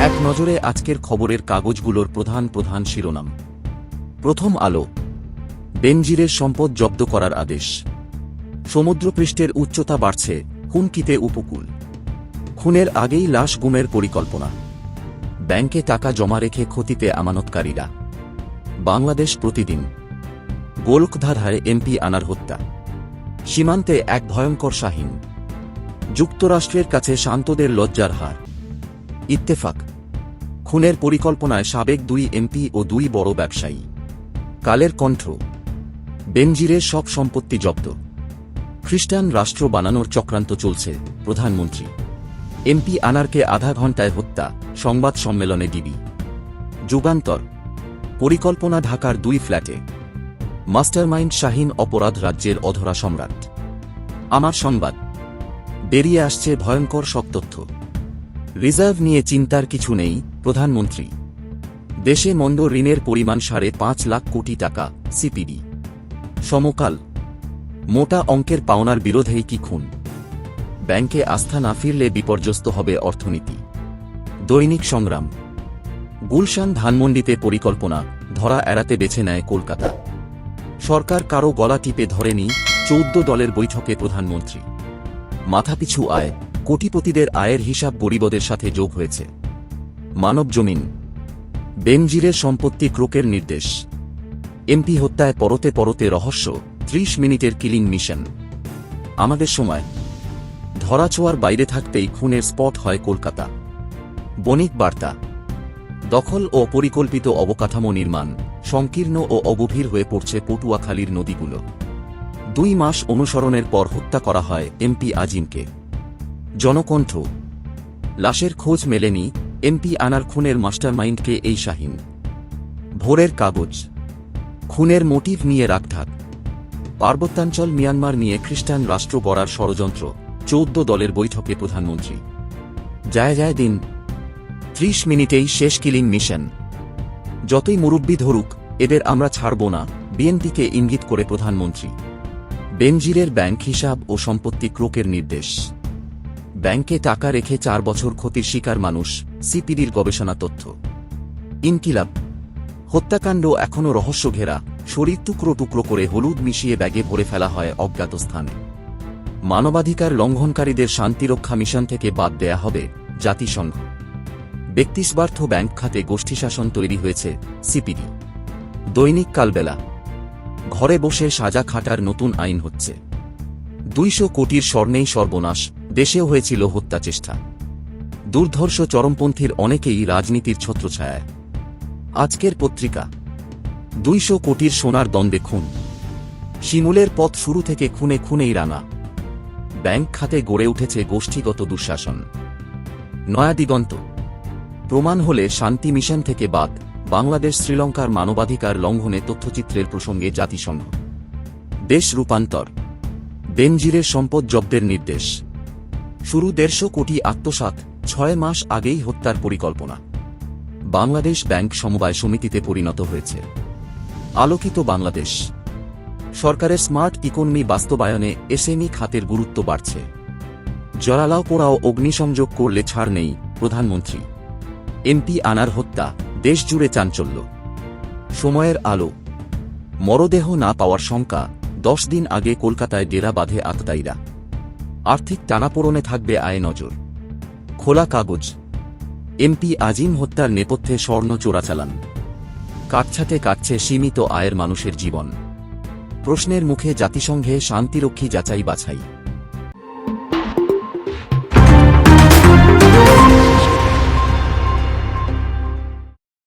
এক নজরে আজকের খবরের কাগজগুলোর প্রধান প্রধান শিরোনাম। প্রথম আলো। বেনজিরের সম্পদ জব্দ করার আদেশ। সমুদ্রপৃষ্ঠের উচ্চতা বাড়ছে, হুমকিতে উপকূল। খুনের আগেই লাশ গুমের পরিকল্পনা। ব্যাংকে টাকা জমা রেখে ক্ষতিতে আমানতকারীরা। বাংলাদেশ প্রতিদিন। গোলকধাধায় এমপি আনার হত্যা। সীমান্তে এক ভয়ঙ্কর শাহীন। যুক্তরাষ্ট্রের কাছে শান্তদের লজ্জার হার। ইত্তেফাক। খুনের পরিকল্পনায় সাবেক দুই এমপি ও দুই বড় ব্যবসায়ী। কালের কণ্ঠ। বেনজিরের সব সম্পত্তি জব্দ। খ্রিস্টান রাষ্ট্র বানানোর চক্রান্ত চলছে, প্রধানমন্ত্রী। এমপি আনারকে আধা ঘণ্টায় হত্যা, সংবাদ সম্মেলনে ডিবি। যুগান্তর। পরিকল্পনা ঢাকার দুই ফ্ল্যাটে। মাস্টারমাইন্ড শাহীন অপরাধ রাজ্যের অধরা সম্রাট। আমার সংবাদ। বেরিয়ে আসছে ভয়ঙ্কর সব তথ্য। রিজার্ভ নিয়ে চিন্তার কিছু নেই প্রধানমন্ত্রী। দেশে মন্দ ঋণের পরিমাণ সাড়ে পাঁচ লাখ কোটি টাকা, সিপিডি। সমকাল। মোটা অঙ্কের পাওনার বিরোধেই কি খুন? ব্যাংকে আস্থা না ফিরলে বিপর্যস্ত হবে অর্থনীতি। দৈনিক সংগ্রাম। গুলশান ধানমন্ডিতে পরিকল্পনা, ধরা এড়াতে বেছে নেয় কলকাতা। সরকার কারও গলা টিপে ধরেনি চৌদ্দ দলের বৈঠকে প্রধানমন্ত্রী। মাথাপিছু আয়, কোটিপতিদের আয়ের হিসাব গরিবদের সাথে যোগ হয়েছে। মানব জমিন। বেনজিরের সম্পত্তি ক্রোকের নির্দেশ। এমপি হত্যায় পরতে পরতে রহস্য, ত্রিশ মিনিটের কিলিং মিশন। আমাদের সময়। ধরাছোঁয়ার বাইরে থাকতেই খুনের স্পট হয় কলকাতা। বণিক বার্তা। দখল ও পরিকল্পিত অবকাঠামো নির্মাণ, সংকীর্ণ ও অগভীর হয়ে পড়ছে পটুয়াখালীর নদীগুলো। দুই মাস অনুসরণের পর হত্যা করা হয় এমপি আজিমকে। জনকণ্ঠ। লাশের খোঁজ মেলেনি এমপি আনার খুনের মাস্টারমাইন্ডকে এই শাহীন। ভোরের কাগজ। খুনের মোটিভ নিয়ে রাগঢাক পার্বত্যাঞ্চল মিয়ানমার নিয়ে খ্রিস্টান রাষ্ট্র গড়ার ষড়যন্ত্র, চৌদ্দ দলের বৈঠকে প্রধানমন্ত্রী। যায় যায় দিন। ত্রিশ মিনিটেই শেষ কিলিং মিশন। যতই মুরব্বী ধরুক, এদের আমরা ছাড়ব না, বিএনপিকে ইঙ্গিত করে প্রধানমন্ত্রী। বেনজিরের ব্যাংক হিসাব ও সম্পত্তি ক্রোকের নির্দেশ। ব্যাংকে টাকা রেখে চার বছর ক্ষতির শিকার মানুষ, সিপিডির গবেষণা তথ্য। ইনকিলাব। হত্যাকাণ্ড এখনও রহস্য ঘেরা, শরীর টুকরো টুকরো করে হলুদ মিশিয়ে ব্যাগে ভরে ফেলা হয় অজ্ঞাত স্থানে। মানবাধিকার লঙ্ঘনকারীদের শান্তিরক্ষা মিশন থেকে বাদ দেয়া হবে জাতিসংঘ। ব্যক্তিস্বার্থ ব্যাংক খাতে গোষ্ঠী শাসন তৈরি হয়েছে, সিপিডি। দৈনিক কালবেলা। ঘরে বসে সাজা খাটার নতুন আইন হচ্ছে। দুইশো কোটির স্বর্ণেই সর্বনাশ, দেশেও হয়েছিল হত্যা চেষ্টা দুর্ধর্ষ চরমপন্থীর অনেকেই রাজনীতির ছত্রছায়ায়। আজকের পত্রিকা। দুইশো কোটির সোনার দ্বন্দ্বে খুন। শিমুলের পথ শুরু থেকে খুনে খুনেই রানা ব্যাংক খাতে গড়ে উঠেছে গোষ্ঠীগত দুঃশাসন। নয়া দিগন্ত প্রমাণ হলে শান্তি মিশন থেকে বাদ, বাংলাদেশ শ্রীলঙ্কার মানবাধিকার লঙ্ঘনে তথ্যচিত্রের প্রসঙ্গে জাতিসংঘ। দেশ রূপান্তর। বেনজিরের সম্পদ জব্দের নির্দেশ। শুরু দেড়শো কোটি আত্মসাত ছয় মাস আগেই হত্যার পরিকল্পনা। বাংলাদেশ ব্যাংক সমবায় সমিতিতে পরিণত হয়েছে। আলোকিত বাংলাদেশ। সরকারের স্মার্ট ইকোনমি বাস্তবায়নে এসএমই খাতের গুরুত্ব বাড়ছে। জলালাও পোড়াও অগ্নিসংযোগ করলে ছাড় নেই, প্রধানমন্ত্রী। এমপি আনার হত্যা, দেশজুড়ে চাঞ্চল্য। সময়ের আলো। মরদেহ না পাওয়ার শঙ্কা দশ দিন আগে কলকাতায় ডেরা বাঁধে আততায়ীরা আর্থিক টানাপোড়নে থাকবে আয় নজর। খোলা কাগজ। এমপি আজিম হত্যার নেপথ্যে স্বর্ণ চোরাচালান। কাটছাতে কাটছে সীমিত আয়ের মানুষের জীবন। প্রশ্নের মুখে জাতিসংঘে শান্তিরক্ষী যাচাই বাছাই